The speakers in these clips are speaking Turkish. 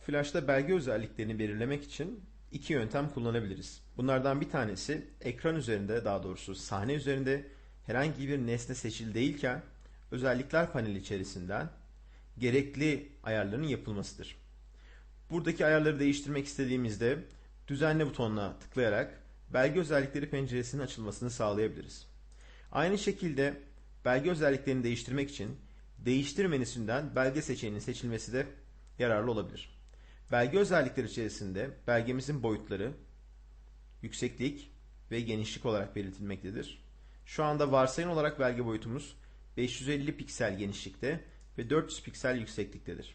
Flash'ta belge özelliklerini belirlemek için iki yöntem kullanabiliriz. Bunlardan bir tanesi ekran üzerinde daha doğrusu sahne üzerinde herhangi bir nesne seçili değilken özellikler paneli içerisinden gerekli ayarların yapılmasıdır. Buradaki ayarları değiştirmek istediğimizde düzenle butonuna tıklayarak belge özellikleri penceresinin açılmasını sağlayabiliriz. Aynı şekilde belge özelliklerini değiştirmek için değiştir menüsünden belge seçeneğinin seçilmesi de yararlı olabilir. Belge özellikleri içerisinde belgemizin boyutları, yükseklik ve genişlik olarak belirtilmektedir. Şu anda varsayın olarak belge boyutumuz 550 piksel genişlikte ve 400 piksel yüksekliktedir.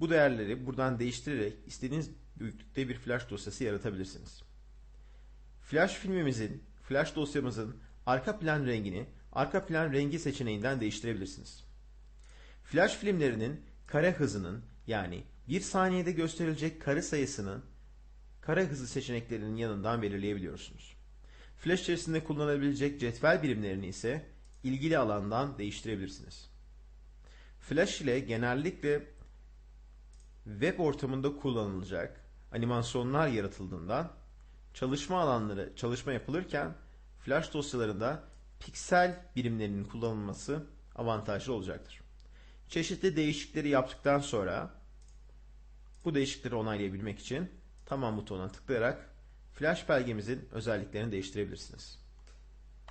Bu değerleri buradan değiştirerek istediğiniz büyüklükte bir flash dosyası yaratabilirsiniz. Flash filmimizin, flash dosyamızın arka plan rengini arka plan rengi seçeneğinden değiştirebilirsiniz. Flash filmlerinin kare hızının yani bir saniyede gösterilecek kare sayısının kare hızı seçeneklerinin yanından belirleyebiliyorsunuz. Flash içerisinde kullanılabilecek cetvel birimlerini ise ilgili alandan değiştirebilirsiniz. Flash ile genellikle web ortamında kullanılacak animasyonlar yaratıldığından çalışma alanları çalışma yapılırken flash dosyalarında piksel birimlerinin kullanılması avantajlı olacaktır. Çeşitli değişiklikleri yaptıktan sonra bu değişiklikleri onaylayabilmek için tamam butonuna tıklayarak flash belgemizin özelliklerini değiştirebilirsiniz.